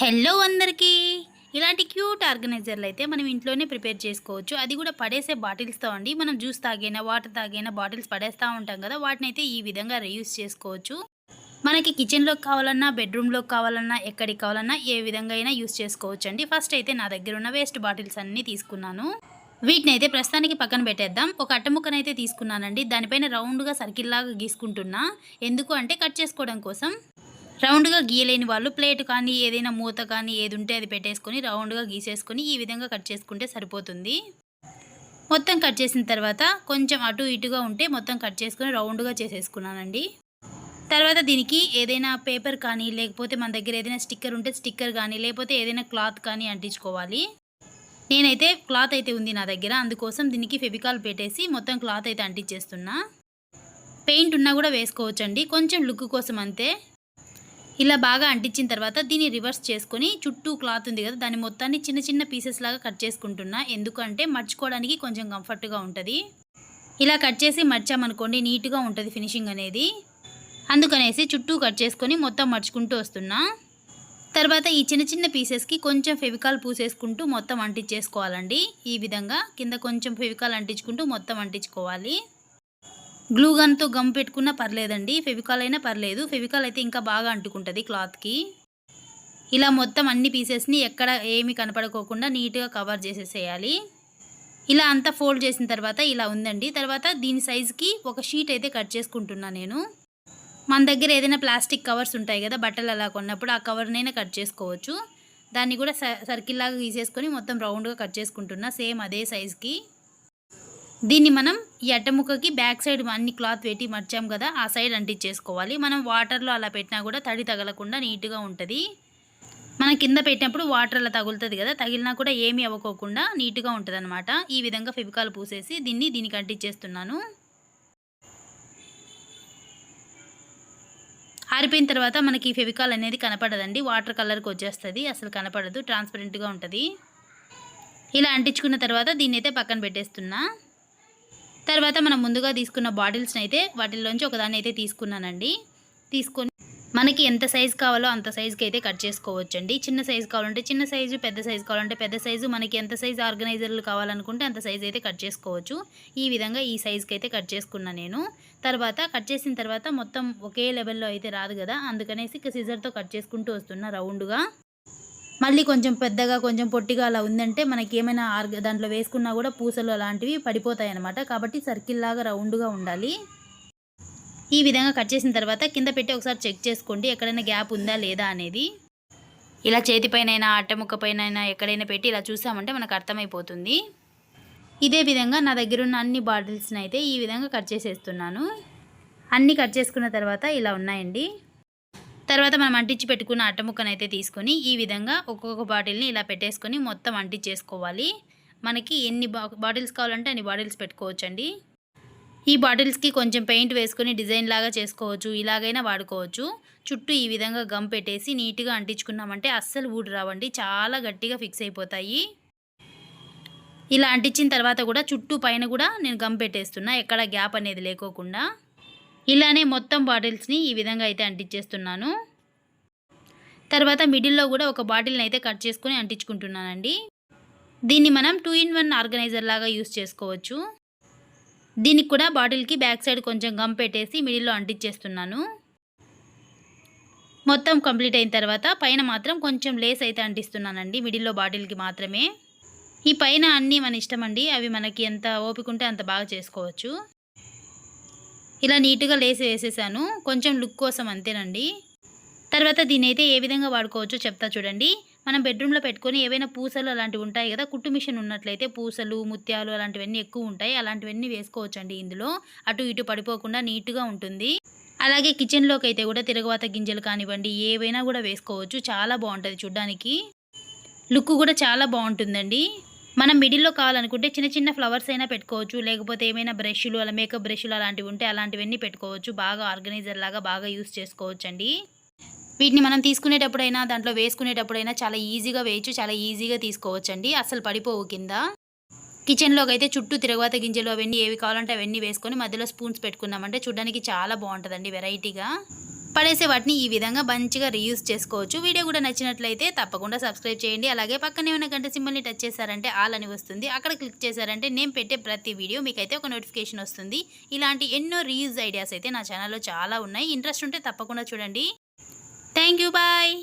Hello అందరికీ. ఇలాంటి cute ఆర్గనైజర్లు అయితే మనం ఇంట్లోనే ప్రిపేర్ చేసుకోవచ్చు. అది కూడా పడేసే బాటిల్స్తో అండి. మనం జ్యూస్ తాగైనా వాటర్ తాగైనా బాటిల్స్ పడేస్తూ ఉంటాం కదా. వాటిని అయితే ఈ విధంగా రీయూస్ చేసుకోవచ్చు. మనకి కిచెన్లోకి కావాలన్నా బెడ్రూమ్లోకి కావాలన్నా ఎక్కడికి కావాలన్నా ఏ విధంగా అయినా యూస్ చేసుకోవచ్చు అండి ఫస్ట్ అయితే నా దగ్గర ఉన్న వేస్ట్ బాటిల్స్ అన్నీ తీసుకున్నాను. వీటిని అయితే ప్రస్తుతానికి పక్కన పెట్టేద్దాం. ఒక అట్టముక్కనైతే తీసుకున్నానండి. దానిపైన రౌండ్గా సర్కిల్ లాగా గీసుకుంటున్నా. ఎందుకు అంటే కట్ చేసుకోవడం కోసం. రౌండ్గా గీయలేని వాళ్ళు ప్లేట్ కానీ ఏదైనా మూత కానీ ఏది ఉంటే అది పెట్టేసుకొని రౌండ్గా గీసేసుకొని ఈ విధంగా కట్ చేసుకుంటే సరిపోతుంది. మొత్తం కట్ చేసిన తర్వాత కొంచెం అటు ఇటుగా ఉంటే మొత్తం కట్ చేసుకొని రౌండ్గా చేసేసుకున్నానండి. తర్వాత దీనికి ఏదైనా పేపర్ కానీ లేకపోతే మన దగ్గర ఏదైనా స్టిక్కర్ ఉంటే స్టిక్కర్ కానీ లేకపోతే ఏదైనా క్లాత్ కానీ అంటించుకోవాలి. నేనైతే క్లాత్ అయితే ఉంది నా దగ్గర అందుకోసం దీనికి ఫెవికాల్ పెట్టేసి మొత్తం క్లాత్ అయితే అంటించేస్తున్నా. పెయింట్ ఉన్నా కూడా వేసుకోవచ్చండి కొంచెం లుక్ కోసం అంతే. ఇలా బాగా అంటించిన తర్వాత దీన్ని రివర్స్ చేసుకొని చుట్టూ క్లాత్ ఉంది కదా దాని మొత్తాన్ని చిన్న చిన్న పీసెస్ లాగా కట్ చేసుకుంటున్నా. ఎందుకంటే మర్చుకోవడానికి కొంచెం కంఫర్ట్గా ఉంటుంది. ఇలా కట్ చేసి మర్చామనుకోండి నీట్గా ఉంటుంది ఫినిషింగ్ అనేది. అందుకనేసి చుట్టూ కట్ చేసుకొని మొత్తం మర్చుకుంటూ వస్తున్నా. తర్వాత ఈ చిన్న చిన్న పీసెస్కి కొంచెం ఫెవికాల్ పూసేసుకుంటూ మొత్తం అంటించేసుకోవాలండి. ఈ విధంగా కింద కొంచెం ఫెవికాల్ అంటించుకుంటూ మొత్తం అంటించుకోవాలి. గ్లూ గన్తో గమ్ పెట్టుకున్నా పర్లేదండి. ఫెవికాల్ అయినా పర్లేదు. ఫెవికాల్ అయితే ఇంకా బాగా అంటుకుంటుంది క్లాత్కి. ఇలా మొత్తం అన్ని పీసెస్ని ఎక్కడ ఏమి కనపడుకోకుండా నీట్గా కవర్ చేసేసేయాలి. ఇలా అంతా ఫోల్డ్ చేసిన తర్వాత ఇలా ఉందండి. తర్వాత దీని సైజుకి ఒక షీట్ అయితే కట్ చేసుకుంటున్నా నేను. మన దగ్గర ఏదైనా ప్లాస్టిక్ కవర్స్ ఉంటాయి కదా బట్టలు అలా కొన్నప్పుడు ఆ కవర్నైనా కట్ చేసుకోవచ్చు. దాన్ని కూడా సర్కిల్ లాగా గీసేసుకొని మొత్తం రౌండ్గా కట్ చేసుకుంటున్నా సేమ్ అదే సైజుకి. దీన్ని మనం ఈ బ్యాక్ సైడ్ అన్ని క్లాత్ పెట్టి మర్చాం కదా ఆ సైడ్ అంటించేసుకోవాలి. మనం వాటర్లో అలా పెట్టినా కూడా తడి తగలకుండా నీట్గా ఉంటుంది. మనం కింద పెట్టినప్పుడు వాటర్ అలా తగులుతుంది కదా తగిలినా కూడా ఏమీ అవ్వకోకుండా నీట్గా ఉంటుంది అనమాట ఈ విధంగా ఫెవికాల్ పూసేసి దీన్ని దీనికి అంటించేస్తున్నాను. ఆరిపోయిన తర్వాత మనకి ఫెవికాల్ అనేది కనపడదండి. వాటర్ కలర్కి వచ్చేస్తుంది. అసలు కనపడదు. ట్రాన్స్పరెంట్గా ఉంటుంది. ఇలా అంటించుకున్న తర్వాత దీన్ని అయితే పక్కన పెట్టేస్తున్నా. తర్వాత మనం ముందుగా తీసుకున్న బాటిల్స్ని అయితే వాటిల్లోంచి ఒకదాన్ని అయితే తీసుకున్నానండి. తీసుకొని మనకి ఎంత సైజు కావాలో అంత సైజుకి అయితే కట్ చేసుకోవచ్చండి. చిన్న సైజు కావాలంటే చిన్న సైజు పెద్ద సైజు కావాలంటే పెద్ద సైజు మనకి ఎంత సైజు ఆర్గనైజర్లు కావాలనుకుంటే అంత సైజు అయితే కట్ చేసుకోవచ్చు. ఈ విధంగా ఈ సైజుకి అయితే కట్ చేసుకున్నా నేను. తర్వాత కట్ చేసిన తర్వాత మొత్తం ఒకే లెవెల్లో అయితే రాదు కదా అందుకనేసి ఇక సిజర్తో కట్ చేసుకుంటూ వస్తున్నా రౌండ్గా. మళ్ళీ కొంచెం పెద్దగా కొంచెం పొట్టిగా అలా ఉందంటే మనకి ఏమైనా ఆర్గ దాంట్లో వేసుకున్నా కూడా పూసలు అలాంటివి పడిపోతాయి అనమాట కాబట్టి సర్కిల్ లాగా రౌండ్గా ఉండాలి. ఈ విధంగా కట్ చేసిన తర్వాత కింద పెట్టి ఒకసారి చెక్ చేసుకోండి ఎక్కడైనా గ్యాప్ ఉందా లేదా అనేది. ఇలా చేతిపైన అట్టముక్క పైన ఎక్కడైనా పెట్టి ఇలా చూసామంటే మనకు అర్థమైపోతుంది. ఇదే విధంగా నా దగ్గర ఉన్న అన్ని బాటిల్స్ని అయితే ఈ విధంగా కట్ చేసేస్తున్నాను. అన్నీ కట్ చేసుకున్న తర్వాత ఇలా ఉన్నాయండి. తర్వాత మనం అంటించి పెట్టుకున్న అట్ట అయితే తీసుకొని ఈ విధంగా ఒక్కొక్క బాటిల్ని ఇలా పెట్టేసుకొని మొత్తం అంటించేసుకోవాలి. మనకి ఎన్ని బాటిల్స్ కావాలంటే అన్ని బాటిల్స్ పెట్టుకోవచ్చండి. ఈ బాటిల్స్కి కొంచెం పెయింట్ వేసుకొని డిజైన్ లాగా చేసుకోవచ్చు ఇలాగైనా వాడుకోవచ్చు. చుట్టూ ఈ విధంగా గమ్ పెట్టేసి నీట్గా అంటించుకున్నామంటే అస్సలు ఊడి రావండి చాలా గట్టిగా ఫిక్స్ అయిపోతాయి. ఇలా అంటించిన తర్వాత కూడా చుట్టూ పైన కూడా నేను గమ్ పెట్టేస్తున్నా ఎక్కడ గ్యాప్ అనేది లేకోకుండా. ఇలానే మొత్తం బాటిల్స్ని ఈ విధంగా అయితే అంటించేస్తున్నాను. తర్వాత మిడిల్లో కూడా ఒక బాటిల్ని అయితే కట్ చేసుకుని అంటించుకుంటున్నానండి. దీన్ని మనం టూ ఇన్ వన్ ఆర్గనైజర్ లాగా యూస్ చేసుకోవచ్చు. దీనికి కూడా బాటిల్కి బ్యాక్ సైడ్ కొంచెం గమ్ పెట్టేసి మిడిల్లో అంటించేస్తున్నాను. మొత్తం కంప్లీట్ అయిన తర్వాత పైన మాత్రం కొంచెం లేస్ అయితే అంటిస్తున్నానండి మిడిల్లో బాటిల్కి మాత్రమే. ఈ పైన అన్నీ మన ఇష్టం అండి అవి మనకి ఎంత ఓపిక ఉంటే అంత బాగా చేసుకోవచ్చు. ఇలా నీట్గా లేసి వేసేసాను. కొంచెం లుక్ కోసం అంతేనండి. తర్వాత దీని అయితే ఏ విధంగా వాడుకోవచ్చో చెప్తా చూడండి. మనం బెడ్రూమ్లో పెట్టుకొని ఏవైనా పూసలు అలాంటివి ఉంటాయి కదా కుట్టు మిషన్ ఉన్నట్లయితే పూసలు ముత్యాలు అలాంటివన్నీ ఎక్కువ ఉంటాయి. అలాంటివన్నీ వేసుకోవచ్చండి ఇందులో. అటు ఇటు పడిపోకుండా నీట్గా ఉంటుంది. అలాగే కిచెన్లోకి అయితే కూడా తిరగవాత గింజలు కానివ్వండి ఏవైనా కూడా వేసుకోవచ్చు. చాలా బాగుంటుంది చూడ్డానికి. లుక్ కూడా చాలా బాగుంటుందండి. మనం మిడిల్లో కావాలనుకుంటే చిన్న చిన్న ఫ్లవర్స్ అయినా పెట్టుకోవచ్చు లేకపోతే ఏమైనా బ్రష్లు అలా మేకప్ బ్రష్లు అలాంటివి ఉంటే అలాంటివన్నీ పెట్టుకోవచ్చు. బాగా ఆర్గనైజర్ లాగా బాగా యూస్ చేసుకోవచ్చండి. వీటిని మనం తీసుకునేటప్పుడైనా దాంట్లో వేసుకునేటప్పుడైనా చాలా ఈజీగా వేయచ్చు చాలా ఈజీగా తీసుకోవచ్చు అండి అసలు పడిపోవు కింద. కిచెన్లోకి అయితే చుట్టూ తిరగవాత గింజలు అవన్నీ ఏవి కావాలంటే అవన్నీ వేసుకొని మధ్యలో స్పూన్స్ పెట్టుకున్నామంటే చూడడానికి చాలా బాగుంటుందండి వెరైటీగా. పడేసే వాటిని ఈ విధంగా మంచిగా రీయూస్ చేసుకోవచ్చు. వీడియో కూడా నచ్చినట్లయితే తప్పకుండా సబ్స్క్రైబ్ చేయండి. అలాగే పక్కనే ఉన్న గంట సింబల్ని టచ్ చేశారంటే ఆల్ అని వస్తుంది. అక్కడ క్లిక్ చేశారంటే నేను పెట్టే ప్రతి వీడియో మీకైతే ఒక నోటిఫికేషన్ వస్తుంది. ఇలాంటి ఎన్నో రీయూజ్ ఐడియాస్ అయితే నా ఛానల్లో చాలా ఉన్నాయి. ఇంట్రెస్ట్ ఉంటే తప్పకుండా చూడండి. Thank you bye